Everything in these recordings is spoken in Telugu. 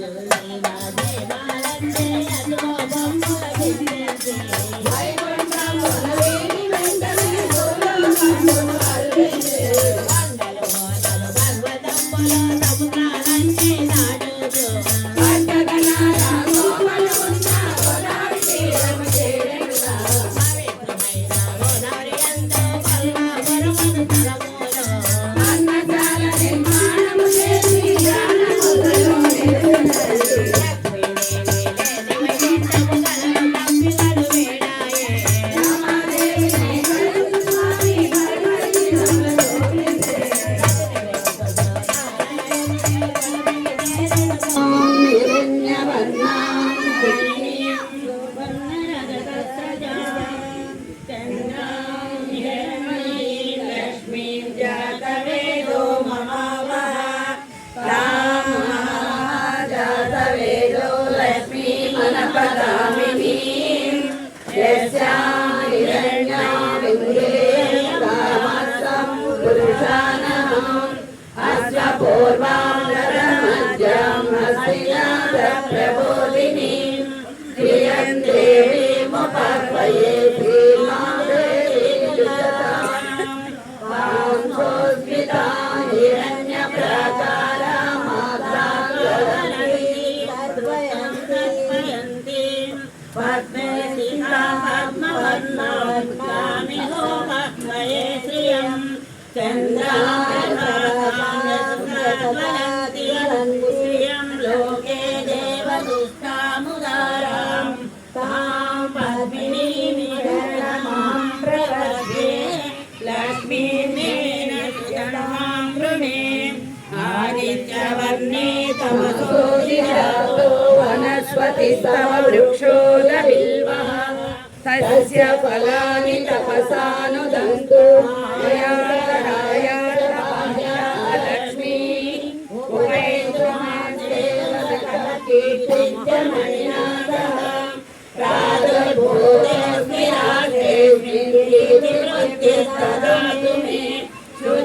Lời bà đẻ. లోకే తమసో దిశాతో వనస్పతిస్తవ వృక్షోద బిల్వః తస్య ఫలాని తపసానుదంతు నీ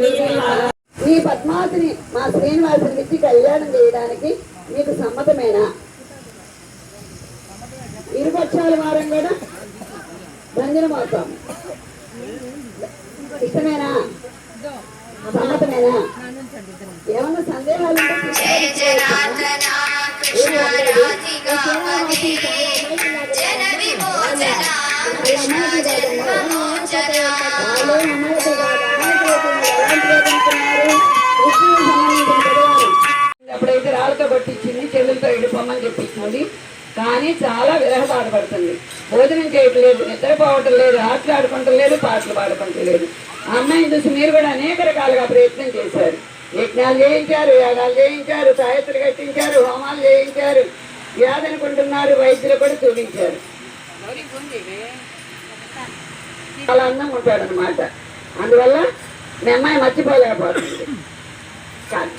ఈ పద్మావతిని మా శ్రీనివాసుని ఇచ్చి కళ్యాణం చేయడానికి అప్పుడైతే రాళ్ళతో పట్టించింది చెల్లెలతో ఇడిపోమని చెప్పించింది కానీ చాలా విరహ బాధపడుతుంది భోజనం చేయట్లేదు నిద్రపోవటం లేదు ఆటలు ఆడుకుంటం లేదు పాటలు పాడుకుంటం లేదు. అమ్మాయిని చూసి మీరు కూడా అనేక రకాలుగా ప్రయత్నం చేశారు. యజ్ఞాలు చేయించారు యాగాలు చేయించారు సాయత్రులు కట్టించారు హోమాలు చేయించారు. వ్యాధనుకుంటున్నారు వైద్యులు కూడా చూపించారు. చాలా అందంగా ఉంటాడు అనమాట అందువల్ల మీ అమ్మాయి మర్చిపోలేకపోతుంది. కానీ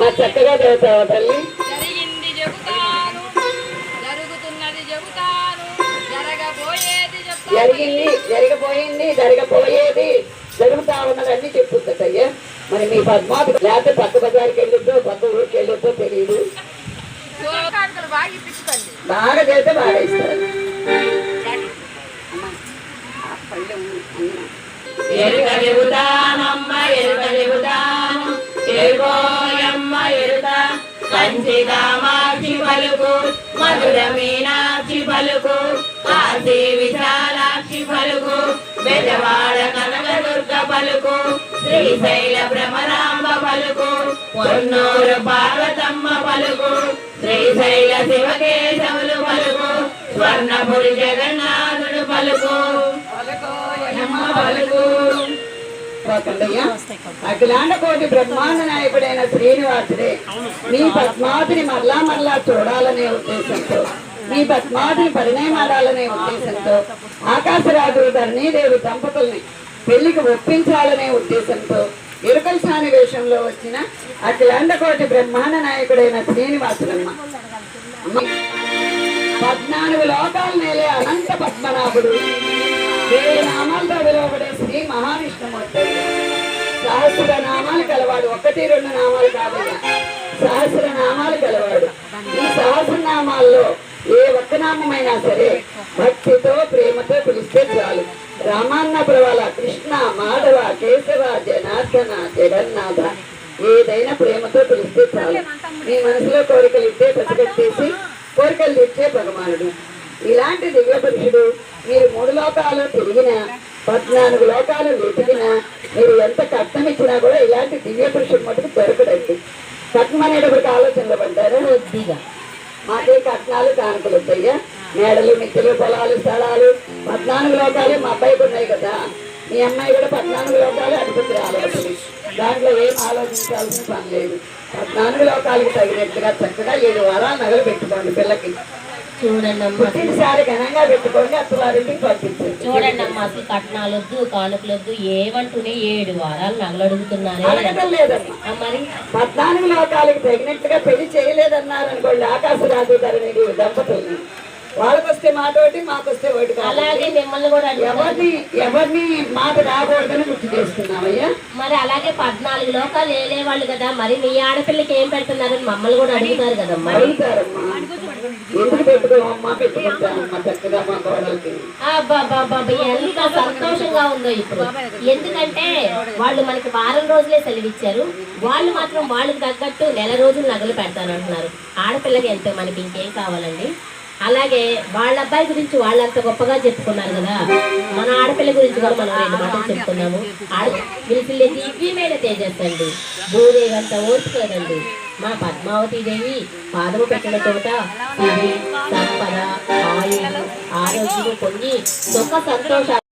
మా చక్కగా చదువుతావా తల్లి? జరిగింది జరగబోయింది జరగబోయేది జరుగుతా ఉన్నదన్నీ చెప్పుతుందయ్యా మరి మీ పద్మావతి లేకపోతే పక్క బజార్కి వెళ్ళొద్దో పక్క ఊరికి వెళ్ళొద్దో తెలియదు బాగా చేస్తే బాగా ఇస్తారు. ఎరుక చెబుతానమ్మ ఎరుక చెబుతాను చేరుకోయమ్మ ఎరుక. కంచి కామాక్షి పలుకు మధుర మీనాక్షి పలుకు. కాశీ విశాలాక్షి పలుకు బెజవాడ కనక దుర్గ పలుకు శ్రీశైల భ్రమరాంబ పలుకు పొన్నూరు పార్వతమ్మ పలుకు శ్రీశైల శివకేశవులు పలుకు స్వర్ణపురి జగన్నాథుడు పలుకు. పలుకు. అఖిలాండ కోటి బ్రహ్మాండ నాయకుడైన శ్రీనివాసుడే మీ పద్మావతిని మరలా మరలా చూడాలనే ఉద్దేశంతో మీ పద్మావతిని పరిణయమాడాలనే ఉద్దేశంతో ఆకాశరాజు ధరణీదేవి దంపతుల్ని పెళ్ళికి ఒప్పించాలనే ఉద్దేశంతో ఇరుకల సాని వేషంలో వచ్చిన అఖిలాండకోటి బ్రహ్మాండ నాయకుడైన శ్రీనివాసులమ్మ. పద్నాలుగు లోకాలు నేలే అనంత పద్మనాభుడు. వేరే నామాలతో పిలువబడే శ్రీ మహావిష్ణుమూర్తి. సహస్ర నామాలు కలవాడు ఒకటి రెండు నామాలు కాదు. సహస్ర నామాలు కలవాడు ఈ సహస్ర నామాల్లో ఏ ఒక్కనామైనా సరే భక్తితో ప్రేమతో పిలిస్తే చాలు. రామాన్న ప్రవాల కృష్ణ మాధవ కేశవ జనార్దన జగన్నాథ ఏదైనా ప్రేమతో పిలిస్తే చాలు. మీ మనసులో కోరికలు ఇస్తే పసిగట్టేసి కోరికలు తెచ్చే భగవానుడు. ఇలాంటి దివ్య పురుషుడు మీరు మూడు లోకాలు తిరిగిన పద్నాలుగు లోకాలు వెతికినా మీరు ఎంత కట్నం ఇచ్చినా కూడా ఇలాంటి దివ్య పురుషుడు మటుకు దొరకడండి. కట్నం అనేటప్పటికి ఆలోచనలు పడ్డారు? కొద్దిగా. మాకే కట్నాలు కానుకలు వస్తాయ్యా మేడలు మిత్రులు పొలాలు స్థలాలు పద్నాలుగు లోకాలు మా అబ్బాయికి ఉన్నాయి కదా. మీ అమ్మాయి కూడా పద్నాలుగు లోకాలు అధిపతి ఆలోచన దాంట్లో ఏం ఆలోచించాల్సిన పని లేదు. పద్నాలుగు లోకాలకు తగినట్టుగా చక్కగా ఏడు వారాలు నగలు పెట్టుకోండి పిల్లకి. చూడండి అమ్మా. పుట్టినసారి ఘనంగా పెట్టుకోండి అత్తవారింటికి పంపించండి. చూడండి అమ్మా అసలు కట్నాలొద్దు కానుకలొద్దు ఏమంటూనే ఏడు వారాలు నగలు అడుగుతున్నారే మరి? పద్నాలుగు లోకాలకు తగినట్టుగా పెళ్ళి చేయలేదన్నారు అనుకోండి ఆకాశరాజు ధరణి దంపతుల్ని వాళ్ళకొస్తే మాట ఒకటి మాకొస్తే ఒకటి కాదు. అలాగే మిమ్మల్ని కూడా ఎవరిని ఎవరిని మాట రాకూడదని గుర్తు చేస్తున్నామయ్యా మరి అలాగే పద్నాలుగు లోకాలు ఏలే వాళ్ళు కదా మరి మీ ఆడపిల్లకి ఏం పెడుతున్నారని మమ్మల్ని కూడా అడుగుతారు కదమ్మా అడుగుతారమ్మా. ఎందుకు పెట్టుకోమమ్మా పెట్టుకుంటామమ్మా చక్కగా మా కోడలకి అబ్బబ్బబ్బబ్బ, ఎంత సంతోషంగా ఉందో ఇప్పుడు. ఎందుకంటే వాళ్ళు మనకి వారం రోజులే సెలవిచ్చారు. వాళ్ళు మాత్రం వాళ్ళకి తగ్గట్టు నెల రోజులు నగలు పెడతానంటున్నారు ఆడపిల్లకి ఎంతో మనకి ఇంకేం కావాలండి? అలాగే వాళ్ళ అబ్బాయి గురించి వాళ్ళంత గొప్పగా చెప్పుకున్నారు కదా. మన ఆడపిల్ల గురించి కూడా మనం రెండు మాటలు చెప్పుకున్నాము. ఆడ వీళ్ళ దివ్యమైన తేజస్ అండి భూదేవి అంత ఓర్చుకోదండి మా పద్మావతి దేవి పాదము పెట్టిన చోట ఇది సంపద ఆయుధ ఆరోగ్యము పొంది సుఖ సంతోషాలు.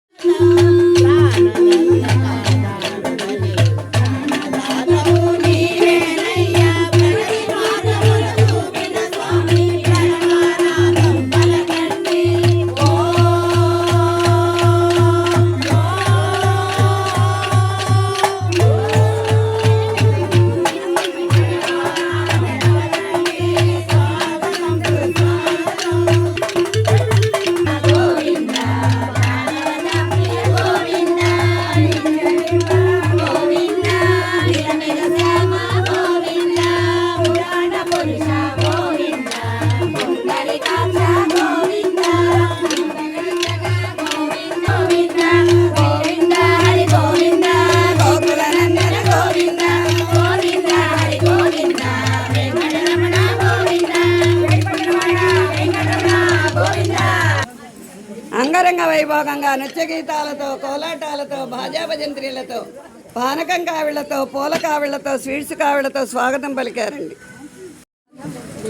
పానకం కావిళ్ళతో పూల కావిళ్ళతో స్వీట్స్ కావిళ్ళతో స్వాగతం పలికారండి.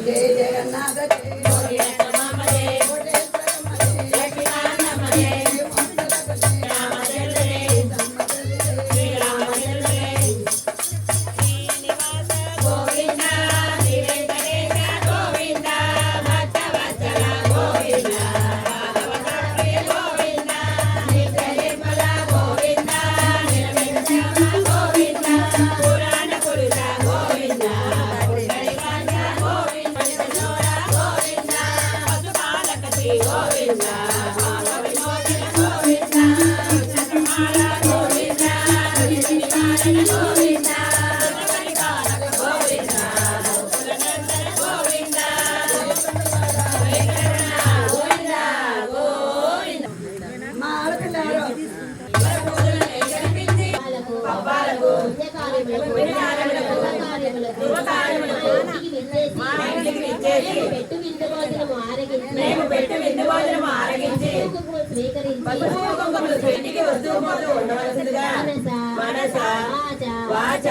జయ జగన్నాథ జయ మా పెట్టు విందు భోజనము ఆరగించి మనస వాచ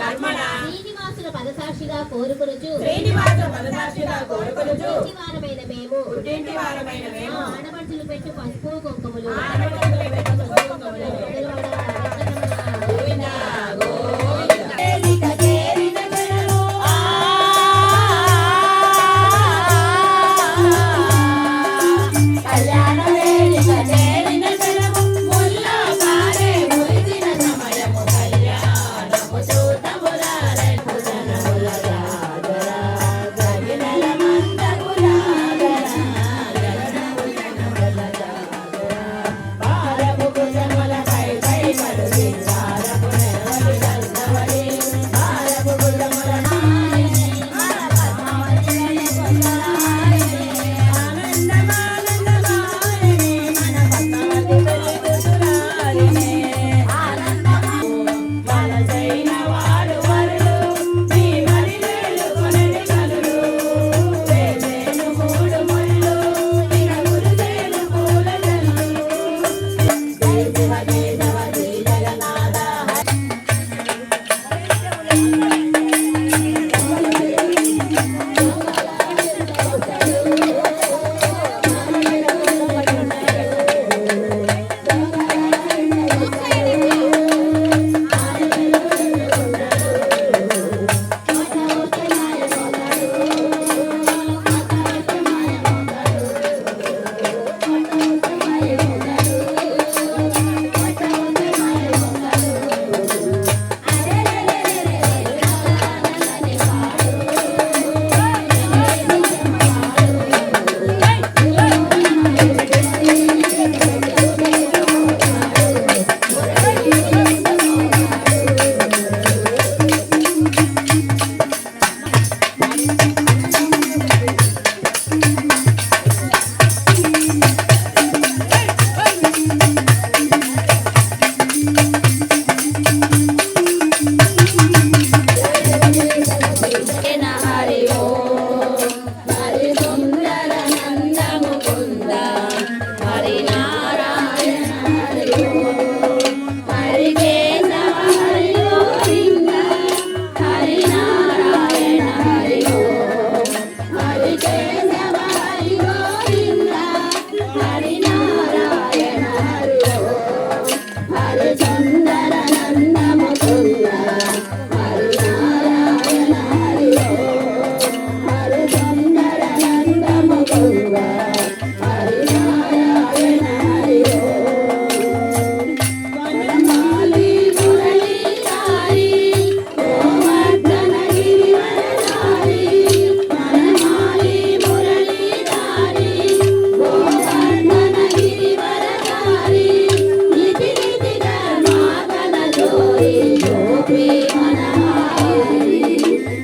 కర్మణ శ్రీనివాసుల పదసాక్షిగా కోరుకొనుచు. శ్రీనివాసుల పదసాక్షిగా కోరుకొనుచు. వారమైన మేము. పుట్టింటి వారమైన మేము. ఆడపడుచులు పెట్టు పసుపు కుంకుమలు. ఆడపడుచులు పెట్టు పసుపు కుంకుమలు.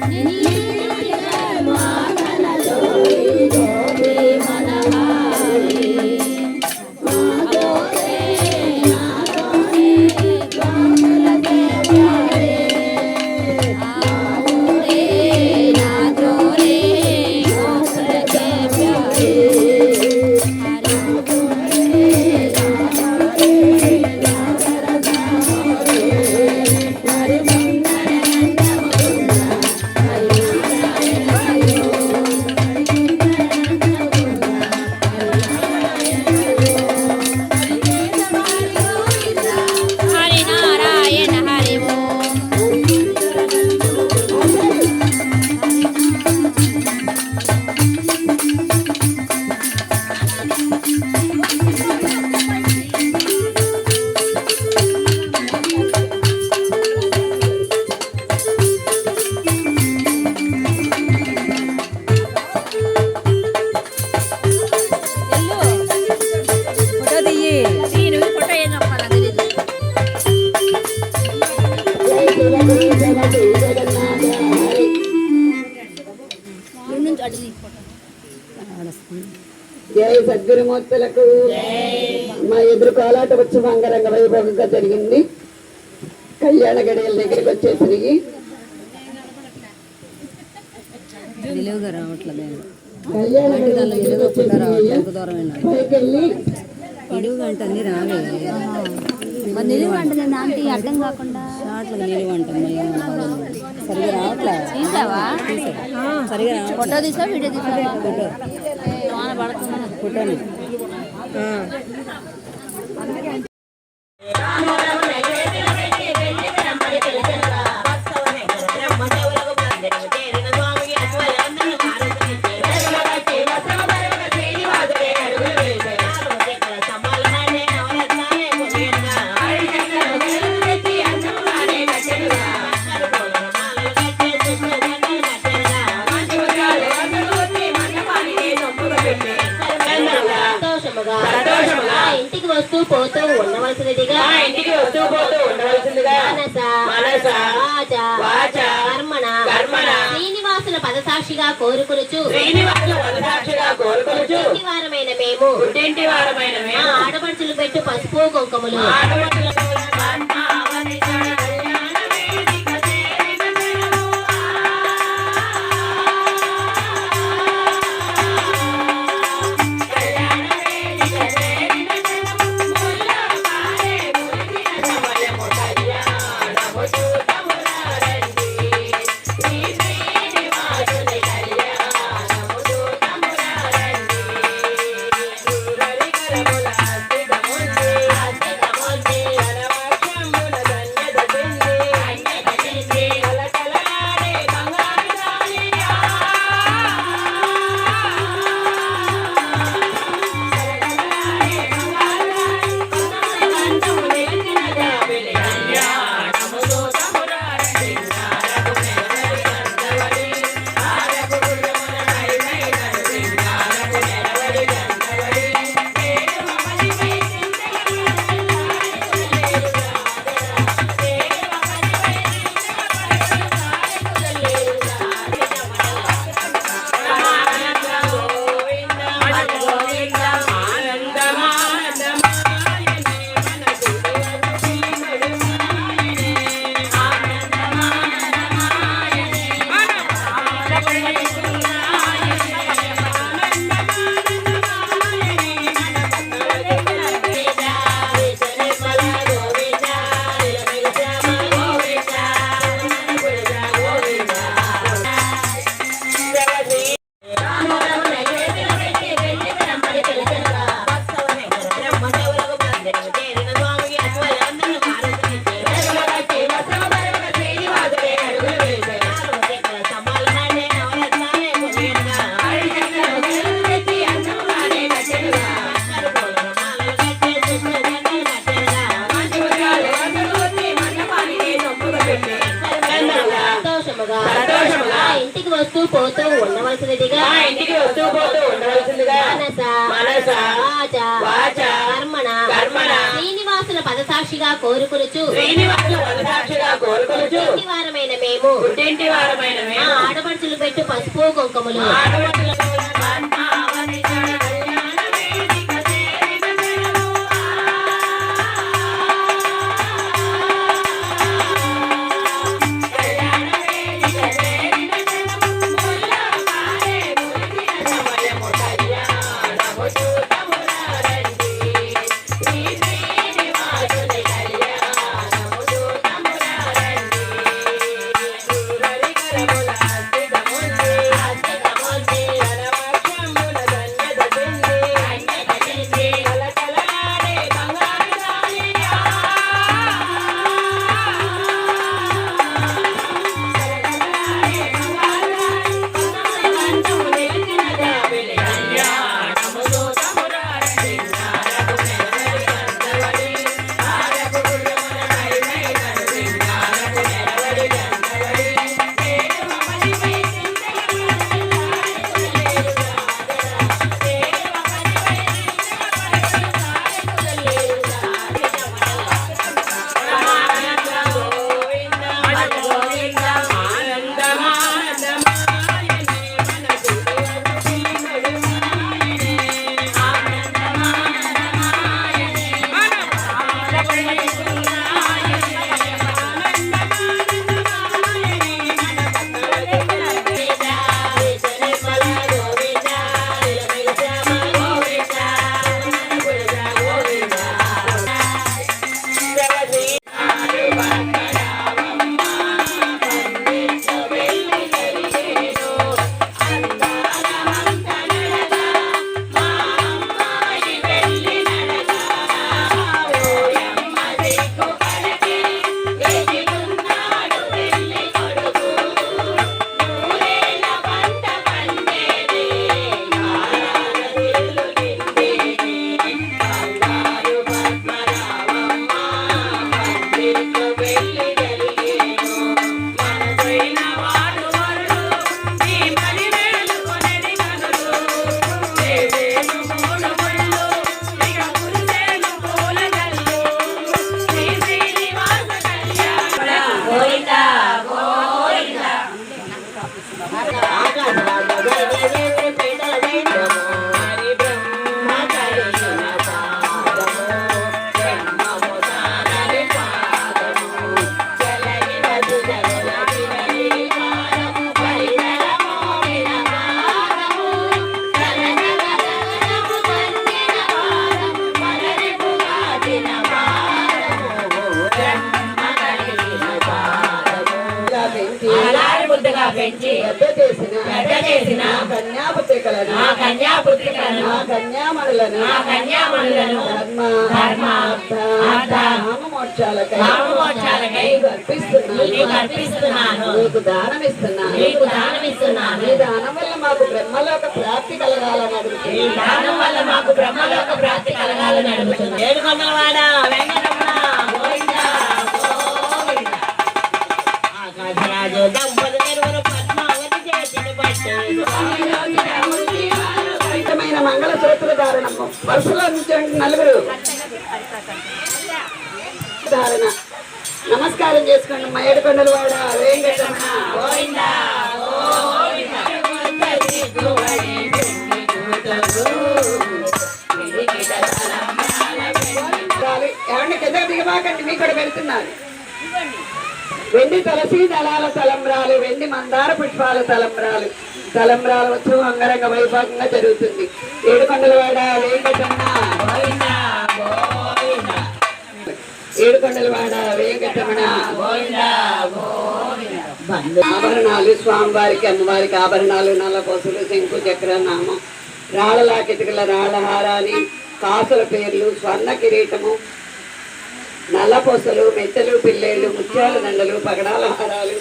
nie. మా ఎదురు కోలాట ఉత్సవం అంగరంగ వైభవంగా జరిగింది. కళ్యాణ గడియల దగ్గరికి వచ్చేసరికి నిలువుగా రావట్లేదు కళ్యాణ గడియల దగ్గరికి వచ్చేసరికి పైకి వెళ్ళి. నిలువుగా అంటే అన్ని రావే. మరి నిలువ అంటే నేను ఆంటీ? అర్థం కాకుండా. షార్ట్లకు నిలువ అంటాం సరిగా రావట్లే? తీసావా? సరిగా రావట్లే? ఫోటో తీసా వీడియో తీసా ఫోటో. వాన ఫోటోని. వస్తూ పోతూ ఉండవలసినదిగా. మా ఇంటికి వస్తూ పోతూ ఉండవలసిందిగా మనస మనస, వాచ వాచ, కర్మణ కర్మణ, శ్రీనివాసుల పదసాక్షిగా కోరుకునుచు. శ్రీనివాస వనసాక్షిగా కోరుకొనుచు. వారమైన మేము. పుట్టింటి వారమైన మేము. ఆడపడుచులు పెట్టు పసుపు కుంకుమలు. పోతూ ఉండవలసినదిగా. మా ఇంటికి వస్తూ పోతూ ఉండవలసిందిగా మనస మనస, వాచ వాచ, కర్మణ కర్మణ, శ్రీనివాసుల పదసాక్షిగా కోరుకునుచు. శ్రీనివాస వనసాక్షిగా కోరుకొనుచు. వారమైన మేము. పుట్టింటి వారమైన మేము. ఆడపడుచులు పెట్టు పసుపు కుంకుమలు. ఆడపడుచులకు వల్ల మాకు బ్రహ్మలోక ప్రాప్తి కలగాలని అడుగుతున్నాను ఏడుకొండలవాడ వెంకటరమణ గోవింద గోవింద. ఆకాశరాజు దంపతి నిర్వరు పద్మావతి మంగళ వరుసలో నలుగురు. నమస్కారం చేసుకోండి మా ఏడుకొండలవాడ వెంకటరమణ ఏమండి కిందకి దిగబాకండి మీకు కూడా వెళ్తున్నారు. వెండి తులసి దళాల తలంబ్రాలు వెండి మందార పుష్పాల తలంబ్రాలు. తలంబ్రాల ఉత్సవం అంగరంగ వైభవంగా జరుగుతుంది. ఏడుకొండలవాడ గోవింద ఏడుకొండలవాడ గోవింద ఆభరణాలు స్వామివారికి అమ్మవారికి ఆభరణాలు నల్లపోసలు శంకు చక్ర నామం. రాళ్ళ లాకెటికల రాళ్ళ కాసుల పేర్లు స్వర్ణ కిరీటము నల్లపూసలు మెత్తలు పిల్లేళ్ళు ముత్యాల దండలు పగడాల హారాలు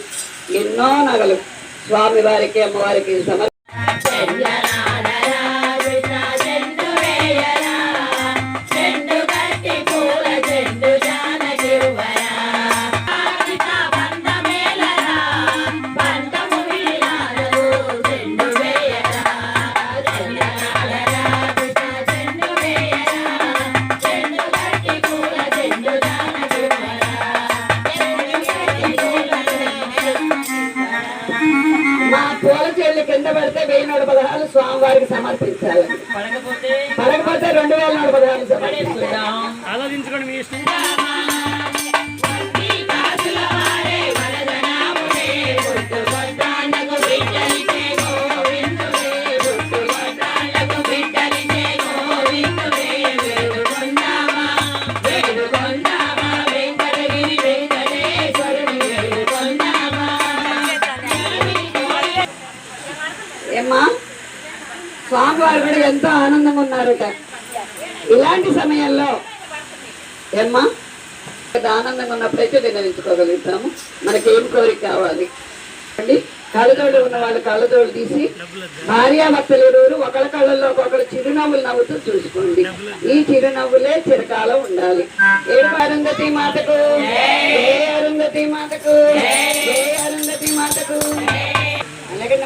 ఎన్నో నగలు. స్వామివారికి అమ్మవారికి సమర్ సమర్పించాలి పడకపోతే రెండు వేల నూట పదహారు సమర్పించాలి ఎంతో ఆనందంగా ఉన్నారట ఇలాంటి సమయంలో ఏమ్మా? ఇంత ఆనందంగా ఉన్నప్పుడైతే నిర్ణయించుకోగలుగుతాము మనకి ఏం కోరిక కావాలి? అండి కళ్ళతోడు ఉన్న వాళ్ళు కళ్ళతోడు తీసి భార్యాభర్తలు ఇరువురు ఒకళ్ళ కళ్ళల్లో ఒకళ్ళు చిరునవ్వులు నవ్వుతూ చూసుకోండి. ఈ చిరునవ్వులే చిరకాలం ఉండాలి. ఏడు అరుంధతి మాతకు? ఏ అరుంధతి మాతకు? ఏ అరుంధతి మాతకు? అలాగే